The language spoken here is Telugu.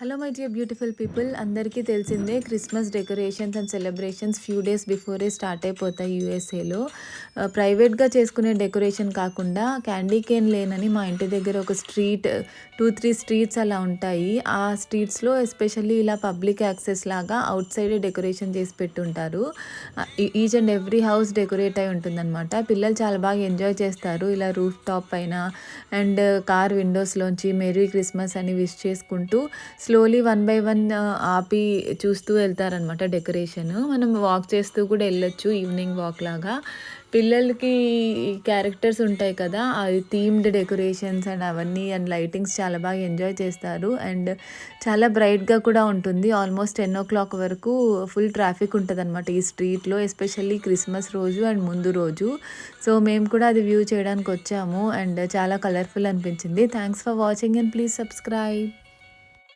Hello my dear beautiful people అందరికీ తెలిసిందే Christmas decorations and celebrations few days before start అయిపోతాయి యూఎస్ఏలో ప్రైవేట్గా uh, చేసుకునే డెకరేషన్ కాకుండా క్యాండీ కేన్ లేనని మా ఇంటి దగ్గర ఒక స్ట్రీట్ టూ త్రీ స్ట్రీట్స్ అలా ఉంటాయి. ఆ స్ట్రీట్స్లో ఎస్పెషల్లీ ఇలా పబ్లిక్ యాక్సెస్ లాగా అవుట్ సైడ్ డెకరేషన్ చేసి పెట్టుంటారు. Each and every house decorate అయి ఉంటుందన్నమాట. పిల్లలు చాలా బాగా ఎంజాయ్ చేస్తారు ఇలా రూఫ్ టాప్ పైన అండ్ కార్ విండోస్లోంచి మెరీ క్రిస్మస్ అని విష్ చేసుకుంటూ స్లోలీ వన్ బై వన్ ఆపి చూస్తూ వెళ్తారనమాట డెకరేషన్. మనం వాక్ చేస్తూ కూడా వెళ్ళొచ్చు ఈవినింగ్ వాక్ లాగా. పిల్లలకి క్యారెక్టర్స్ ఉంటాయి కదా అవి థీమ్డ్ డెకరేషన్స్ అండ్ అవన్నీ అండ్ లైటింగ్స్ చాలా బాగా ఎంజాయ్ చేస్తారు. అండ్ చాలా బ్రైట్గా కూడా ఉంటుంది. ఆల్మోస్ట్ టెన్ ఓ క్లాక్ వరకు ఫుల్ ట్రాఫిక్ ఉంటుంది అనమాట ఈ స్ట్రీట్లో ఎస్పెషల్లీ క్రిస్మస్ రోజు అండ్ ముందు రోజు. సో మేము కూడా అది వ్యూ చేయడానికి వచ్చాము. అండ్ చాలా కలర్ఫుల్ అనిపించింది. Thanks for watching and please subscribe